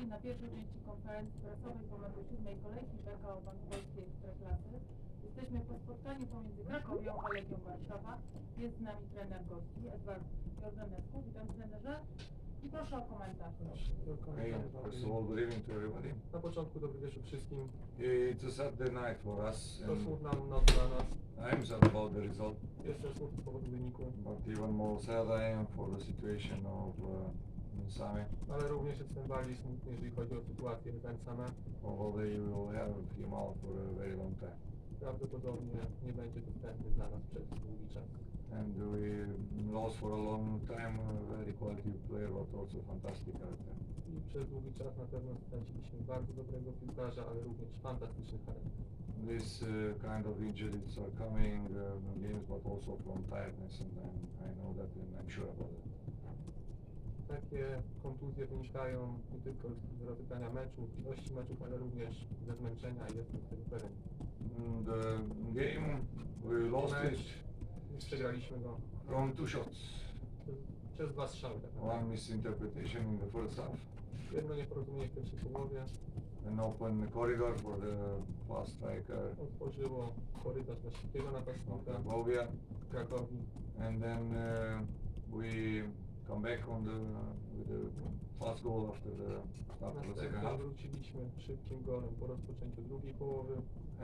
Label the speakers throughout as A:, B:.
A: gości na pierwszej części konferencji prasowej po meczu siódmej kolejki PKO Bank Polskiej Ekstraklasy. Jesteśmy po spotkaniu pomiędzy Krakowią a Legią Warszawa. Jest z nami trener gości, Edward Jordanescu. Witam trenerze i proszę o komentarz.
B: Okay, first of all, good evening to everybody.
C: Na początku dobry wieczór wszystkim.
B: It's a Saturday night for us,
C: To
B: and
C: smutna noc dla nas.
B: I'm sad about the result,
C: Jestem smutny z powodu wyniku,
B: but even more sad I am for the situation of uh, Sami.
C: ale również jestem bardziej smutny, jeżeli chodzi o sytuację Wensame.
B: Probably we will have him out for a very long time.
C: Prawdopodobnie nie będzie dostępny dla nas przez długi czas.
B: And we lost for a long time very quality player, but also fantastic character.
C: I przez długi czas na pewno straciliśmy bardzo dobrego piłkarza, ale również fantastyczny charakter.
B: These uh, kind of injuries are coming uh, in games, but also from tiredness, and I know that, and I'm sure about it.
C: Takie kontuzje wynikają nie tylko z rozegrania meczów, ilości meczów, ale również ze zmęczenia i jestem tego pewien.
B: In the game, we lost it
C: Mecz i przegraliśmy go
B: from two shots.
C: przez dwa strzały. Tak naprawdę.
B: One misinterpretation in the first half,
C: Jedno nieporozumienie w pierwszej połowie
B: an open corridor for the fast striker
C: otworzyło korytarz na szybkiego napastnika w Krakowi.
B: and then uh, we come back on the with the fast goal after the start of the second half,
C: wróciliśmy szybkim golem po rozpoczęciu drugiej połowy.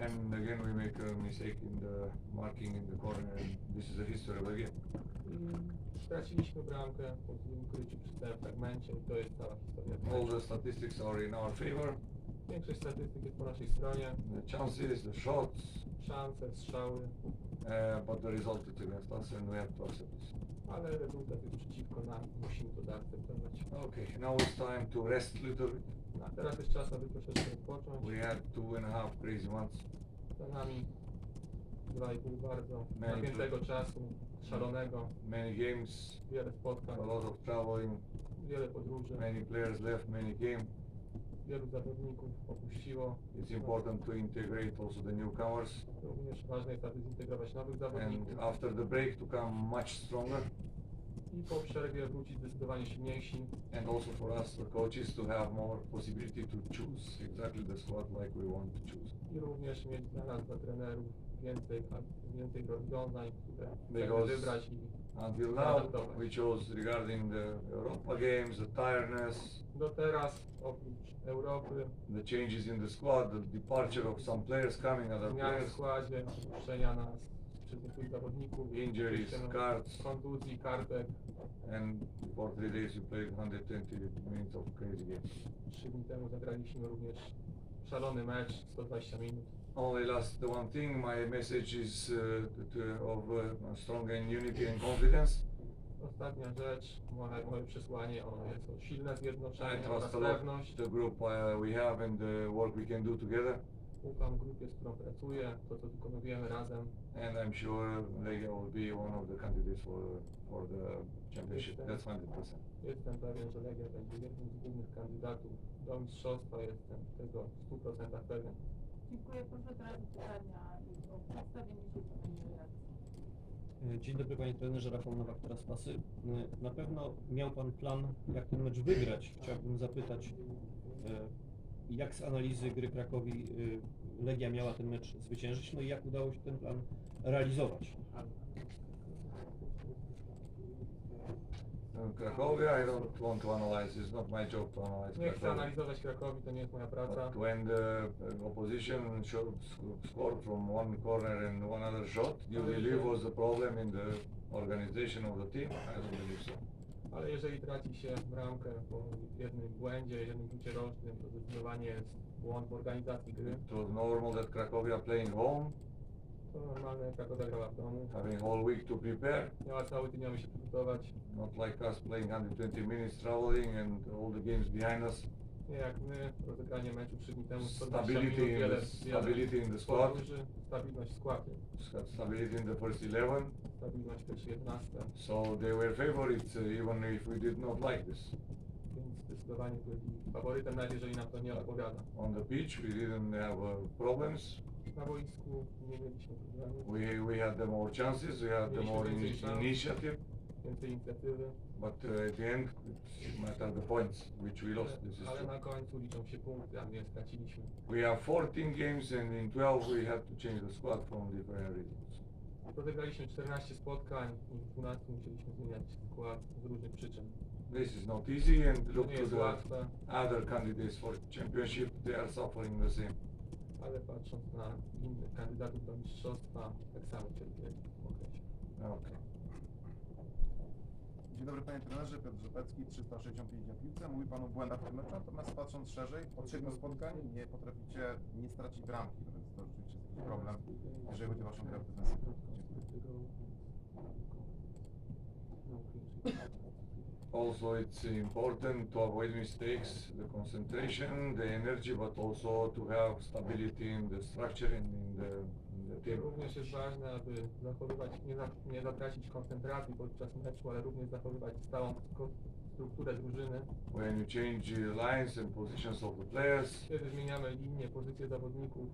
B: and again we make a mistake in the marking in the corner. And this is the history of the game.
C: I straciliśmy bramkę po złym ukryciu przy tym fragmencie i to jest cała historia.
B: All the statistics are in our favor.
C: Większość statystyk jest po naszej stronie.
B: The chances, the shots,
C: Szanse, strzały,
B: uh, but the result is against us, and we have to accept this.
C: Ale rezultat jest przeciwko nam musimy to zaakceptować.
B: Okay, now it's time to rest a little bit.
C: A teraz jest czas, aby troszeczkę odpocząć.
B: We had two and a half crazy months.
C: Za nami dwa i pół bardzo
B: Many
C: napiętego czasu, szalonego,
B: Many games,
C: wiele spotkań,
B: a lot of traveling,
C: wiele podróży.
B: many players left, many came.
C: Wielu zawodników opuściło.
B: It's important to integrate also the newcomers
C: Również ważne jest, aby zintegrować nowych zawodników
B: and after the break to come much stronger
C: i po przerwie wrócić zdecydowanie silniejsi
B: and also for us the coaches to have more possibility to choose exactly the squad like we want to choose.
C: i również mieć dla nas, dla trenerów więcej, więcej rozwiązań, które chcemy
B: Because
C: wybrać i
B: Until now, we chose regarding the Europa games, the tiredness,
C: do teraz oprócz Europy,
B: the changes in the squad, the departure of some players coming, other
C: zmiany w
B: players,
C: składzie, opuszczenia nas przez niektórych zawodników,
B: Injuries,
C: opuszczenia
B: cards.
C: kontuzji, kartek.
B: and for three days we played 120 minutes of crazy games.
C: Trzy dni temu zagraliśmy również szalony mecz, 120 minut.
B: Only last one thing, my message is uh, to, of uh, strong and unity and confidence.
C: Ostatnia rzecz, moje, moje przesłanie ono jest o silne zjednoczenie oraz pewność.
B: the group uh, we have and the work we can do together.
C: Ufam grupie, z którą pracuję, to co wykonujemy razem.
B: And I'm sure Legia will be one of the candidates for, for the championship. That's 100%.
C: Jestem pewien, że Legia będzie jednym z głównych kandydatów do mistrzostwa. Jestem tego w 100% pewien.
A: Dziękuję. Proszę teraz o pytania i o przedstawienie się pewnej reakcji.
D: E, Dzień dobry panie trenerze, Rafał Nowak teraz pasy. E, Na pewno miał pan plan, jak ten mecz wygrać. Chciałbym zapytać, e, jak z analizy gry Krakowi Legia miała ten mecz zwyciężyć, no i jak udało się ten plan realizować.
B: Uh, Cracovia, I don't want to analyze. It's not my job to analyze
C: Nie chcę
B: Cracovia.
C: analizować Krakowi, to nie jest moja praca.
B: But when the uh, opposition sc- scored from one corner and one other shot, do you believe was the problem in the organization of the team? I don't believe so.
C: Ale jeżeli traci się bramkę po jednym błędzie, jednym rzucie rocznym, to zdecydowanie jest błąd w organizacji gry.
B: It was normal that Cracovia playing home,
C: To normalne, w domu.
B: having whole week to prepare,
C: Miała cały tydzień, aby się przygotować.
B: not like us playing 120 minutes traveling and all the games behind us.
C: Nie jak my, rozegranie meczu 3 dni temu, 120
B: Stability
C: minut,
B: in
C: wiele,
B: the- stability in the squad.
C: podróży, stabilność w składzie,
B: Got stability in the first 11,
C: stabilność pierwszej 11,
B: so they were favorites uh, even if we did not like this.
C: więc zdecydowanie byli faworytem, nawet jeżeli nam to nie odpowiada.
B: On the pitch, we didn't have uh, problems.
C: Na boisku nie mieliśmy problemów,
B: We, we had the more chances, we had the more ini- initiative,
C: więcej inicjatywy,
B: But uh, at the end, it matter the points which we lost. This is
C: Ale
B: true.
C: na końcu liczą się punkty, a my straciliśmy.
B: We have 14 games, and in 12 we have to change the squad from different reasons.
C: Rozegraliśmy 14 spotkań i w 12 musieliśmy zmieniać skład z różnych przyczyn.
B: This is not easy, and
C: To
B: look
C: nie
B: to
C: jest
B: the
C: łatwe,
B: other candidates for championship. They are suffering the same.
C: Ale patrząc na innych kandydatów do mistrzostwa, tak samo cierpieli w tym okresie.
B: Okay.
E: Dzień dobry panie trenerze, Piotr Rzepecki, 365 na piłce. Mówi pan o błędach w tym meczu, natomiast patrząc szerzej, od siedmiu spotkań nie potraficie nie stracić bramki, no więc to rzeczywiście jest jakiś problem, jeżeli chodzi o waszą grę w defensywie.
B: Also, it's important to avoid mistakes, the concentration, the energy, but also to have stability in the structure and in the, in the team.
C: Również jest ważne, aby zachowywać, nie, za, nie zatracić koncentracji podczas meczu, ale również zachowywać stałą strukturę drużyny.
B: When you change lines and positions of the players,
C: Kiedy zmieniamy linię, pozycję zawodników,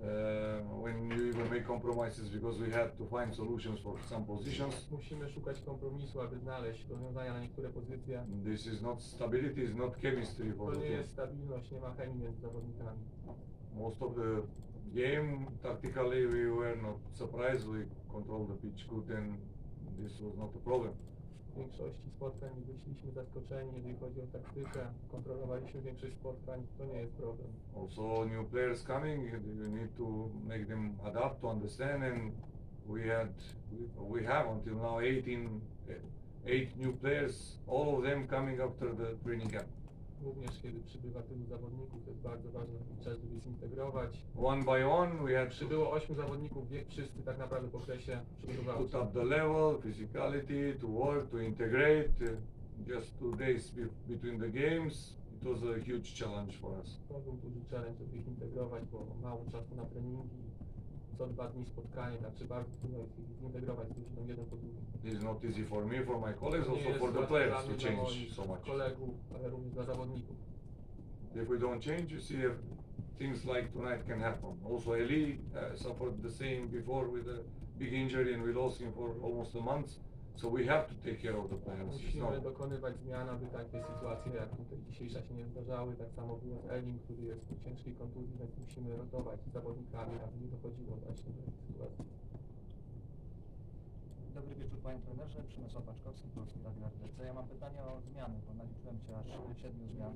B: Um, when you even make compromises because we had to find solutions for some positions.
C: musimy szukać kompromisu, aby znaleźć rozwiązania na niektóre pozycje.
B: This is not stability, is not chemistry for
C: To
B: the
C: nie
B: team.
C: jest stabilność, nie ma chemii między zawodnikami.
B: Most of the game, tactically, we were not surprised. We controlled the pitch good and this was not a problem.
C: W większości spotkań nie wyszliśmy zaskoczeni, jeżeli chodzi o taktykę. Kontrolowaliśmy większość spotkań, to nie jest problem.
B: Also, new players coming, you need to make them adapt to understand, and we had, we, have until now 18, eh, eight new players, all of them coming after the training camp.
C: Również kiedy przybywa tylu zawodników, to jest bardzo ważny czas, żeby zintegrować.
B: One by one, we had to
C: Przybyło ośmiu zawodników, wie- wszyscy tak naprawdę po okresie przygotowały
B: put
C: się.
B: up the level, physicality, to work, to integrate. eh, Just two days be- between the games, it was a huge challenge for us.
C: To był duży challenge, żeby ich integrować, bo mało czasu na treningi, co dwa dni spotkanie, także bardzo trudno jest ich zintegrować z drużyną jeden po drugim.
B: This is not easy for me, for my colleagues, also for the players to change so much.
C: kolegów, ale również dla zawodników.
B: If we don't change, you see, if things like tonight can happen. Also, Eli uh, suffered the same before with a big injury, and we lost him for almost a month. So we have to take care of the players. It's
C: Musimy dokonywać zmian, aby takie sytuacje jak tutaj dzisiejsza się nie zdarzały. Tak samo było z Elim, który jest w ciężkiej kontuzji, więc musimy rotować z zawodnikami, aby nie dochodziło właśnie do takich sytuacji.
F: Dobry wieczór Panie Trenerze, Przemysław Baczkowski, Polski Radio RDC. Ja mam pytanie o zmiany, bo naliczyłem się aż siedmiu zmian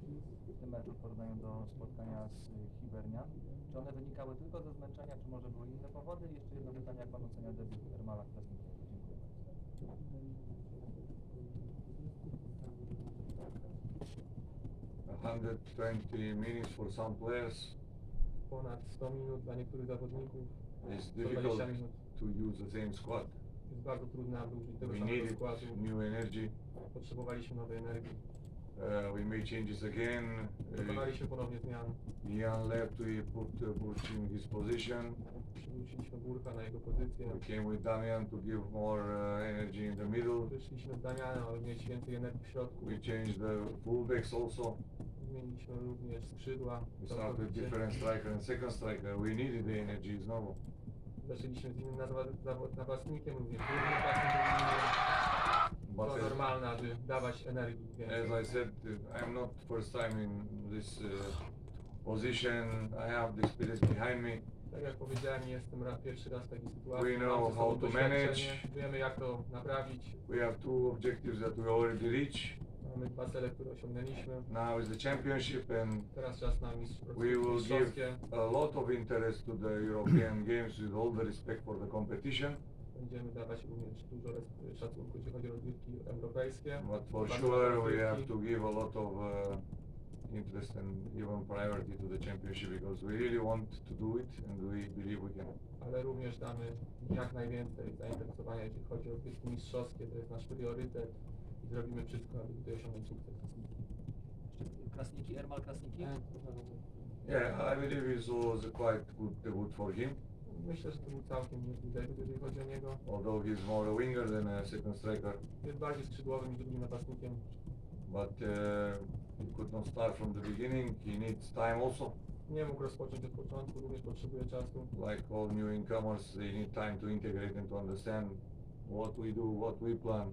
F: w tym meczu w porównaniu do spotkania z Hibernian. Czy one wynikały tylko ze zmęczenia, czy może były inne powody? I jeszcze jedno pytanie, jak Pan ocenia debiut Ermala Krasnickiego? Dziękuję bardzo.
B: 120 minutes for some players.
C: Ponad 100 minut dla niektórych zawodników.
B: It's
C: 120
B: difficult
C: minut.
B: to use the same squad.
C: Jest bardzo trudne, aby użyć tego
B: We
C: samego
B: needed
C: składu.
B: new energy.
C: Potrzebowaliśmy nowej energii.
B: Uh, we made changes again. Uh,
C: Dokonaliśmy ponownie zmian.
B: Ian left, we put uh, Burch in his position.
C: Przywróciliśmy Burka na jego pozycję.
B: We came with Damian to give more uh, energy in the middle.
C: Wyszliśmy z Damianem, aby mieć więcej energii w środku.
B: We changed the fullbacks also.
C: Zmieniliśmy również skrzydła.
B: We started with
C: całkowicie.
B: different striker and second striker. We needed the energy, it's normal.
C: Zaczęliśmy z innym nazwa- zawo- napastnikiem, również drugim napastnikiem.
B: But
C: To
B: as,
C: normalne, aby dawać energii więcej.
B: as I said, uh, I'm not first time in this uh, position. I have the experience behind me.
C: Tak jak powiedziałem, jestem ra- pierwszy raz w takiej sytuacji.
B: We
C: Mam
B: know
C: ze sobą
B: how to
C: doświadczenie,
B: manage.
C: Wiemy jak to naprawić.
B: We have two objectives that we already reached.
C: Mamy dwa cele, które osiągnęliśmy.
B: Now is the championship and
C: Teraz czas na mistrz
B: we will give
C: mistrzowskie.
B: a lot of interest to the European games with all the respect for the competition.
C: Będziemy dawać również dużo res- szacunku, jeśli chodzi o rozgrywki europejskie.
B: But for
C: Bardzo
B: sure, we
C: rozgrywki.
B: have to give a lot of uh, interest and even priority to the championship because we really want to do it and we believe we can.
C: ale również damy jak najwięcej zainteresowania, jeśli chodzi o rozgrywki mistrzowskie, to jest nasz priorytet zrobimy wszystko, aby tutaj osiągnąć sukces.
F: Krasniki, Ermal Krasniki?
B: Yeah, I believe it was a quite good debut for him,
C: Myślę, że to był całkiem niezły debiut, jeżeli chodzi o niego.
B: although he's more a winger than a second striker.
C: Jest bardziej skrzydłowym niż drugim napastnikiem.
B: But uh, he could not start from the beginning. He needs time also.
C: Nie mógł rozpocząć od początku, również potrzebuje czasu.
B: Like all new incomers, they need time to integrate and to understand what we do, what we plan.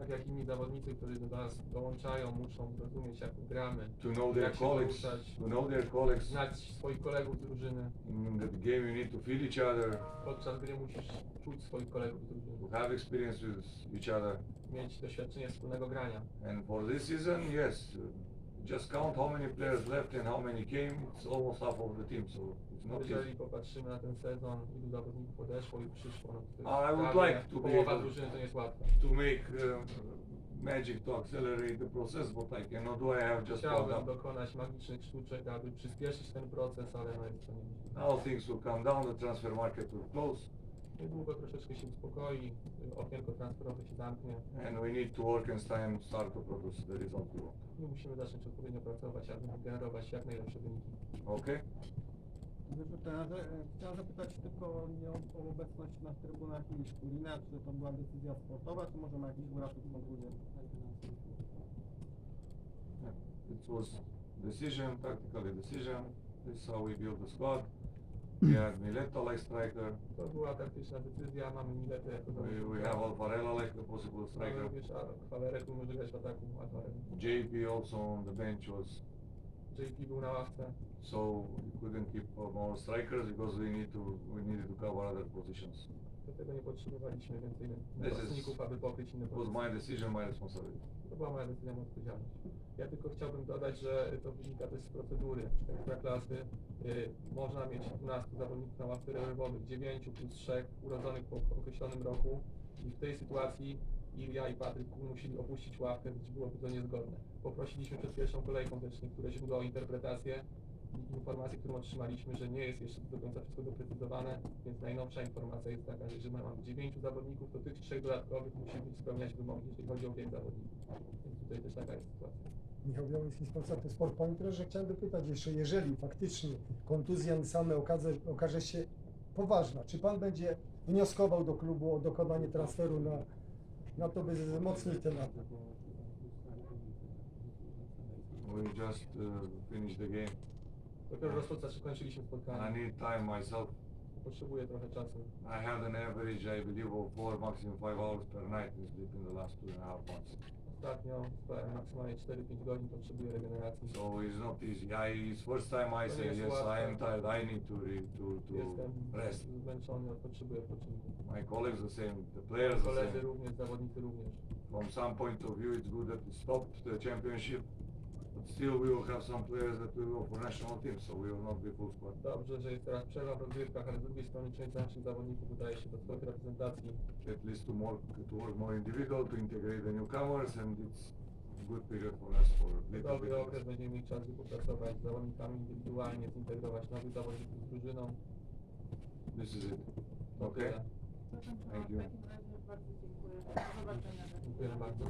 C: Tak jak inni zawodnicy, którzy do nas dołączają, muszą zrozumieć jak gramy,
B: To know their
C: jak się
B: colleagues,
C: poruszać,
B: to know their colleagues.
C: znać swoich kolegów z drużyny.
B: In the game you need to feel each other,
C: Podczas gry musisz czuć swoich kolegów z drużyny,
B: to have experience with each other.
C: mieć doświadczenie wspólnego grania.
B: And for this season, yes, uh, just count how many players left and how many came. It's almost half of the team, so it's not
C: Jeżeli
B: easy.
C: popatrzymy na ten sezon, ilu zawodników odeszło i przyszło, no to
B: I would
C: prawie
B: like to be
C: połowa
B: able-
C: drużyny to nie jest łatwe.
B: To make uh, magic to accelerate the process, but I cannot do. I have just
C: Chciałbym
B: out.
C: dokonać magicznych sztuczek, aby przyspieszyć ten proces, ale no jest to nie.
B: Now things will come down. The transfer market will close,
C: Niedługo troszeczkę się uspokoi, okienko transferowe się zamknie
B: and we need to work and time start to produce the result we want.
C: i musimy zacząć odpowiednio pracować, aby generować jak najlepsze wyniki.
B: Okay.
G: Chciałem zapytać tylko nie o, o obecność na trybunach i Szkulina, czy to była decyzja sportowa, czy może ma jakiś uratunek z kontuzją?
B: It was decision, tactical decision. This is how we build the squad. We had Mileta like striker.
C: To była taktyczna decyzja, mamy Miletę jako
B: We, we have Alvarella like a possible
C: Mamy
B: striker.
C: również A- Kwalerę, który może grać w ataku, Alvarez.
B: JP also on the bench was
C: JP był na ławce,
B: so we couldn't keep uh, more strikers because we need to we needed to cover other positions.
C: Dlatego nie potrzebowaliśmy więcej
B: This is-
C: napastników, aby pokryć inne
B: It was my decision, my responsibility.
C: To była moja decyzja, moja odpowiedzialność. Ja tylko chciałbym dodać, że to wynika też z procedury. Ekstra klasy y, można mieć 12 zawodników na ławce rezerwowych, 9 plus 3 urodzonych po określonym roku i w tej sytuacji Ilia i Patryk musieli opuścić ławkę, gdyż byłoby to niezgodne. Poprosiliśmy przed pierwszą kolejką też niektóre źródła o interpretację i informację, którą otrzymaliśmy, że nie jest jeszcze do końca wszystko doprecyzowane, więc najnowsza informacja jest taka, że jeżeli mamy 9 zawodników, to tych trzech dodatkowych musi być spełniać wymogi, jeżeli chodzi o wiek zawodników. Więc tutaj też taka jest sytuacja.
H: Michał z Polsatu Sport. Panie trenerze, chciałem dopytać jeszcze, jeżeli faktycznie kontuzja same okaże, okaże się poważna, czy Pan będzie wnioskował do klubu o dokonanie transferu na, na to, by wzmocnić ten?
B: We just uh, finished the game.
C: Dopiero rozpoczęliśmy,
B: I
C: spotkanie.
B: need time myself.
C: Potrzebuję trochę czasu.
B: I had an average, I believe, of four, maximum five hours per night in sleep in the last two and a half months.
C: Ostatnio spałem maksymalnie 4-5 godzin, potrzebuję regeneracji.
B: So it's not easy. I, it's first time I
C: To
B: say yes, I am tired. I need to re, to to
C: Jestem
B: rest.
C: zmęczony, potrzebuję odpoczynku.
B: My colleagues the same, the players the
C: Koledzy
B: same.
C: również, zawodnicy również.
B: From some point of view, it's good that we stopped the championship, still we will have some players that will go for national team, so we will not be full squad.
C: Dobrze, że jest teraz przerwa w rozgrywkach, ale z drugiej strony część naszych zawodników udaje się do swoich reprezentacji.
B: At least to more to work more individual, to integrate the newcomers, and it's a good period for us for little bit.
C: Dobry okres, będziemy mieli czas, by popracować z zawodnikami indywidualnie, zintegrować nowych zawodników z drużyną.
B: This is it. Okay. Thank
A: W
B: you.
A: takim razie bardzo dziękuję. Do zobaczenia.
C: Dziękuję bardzo.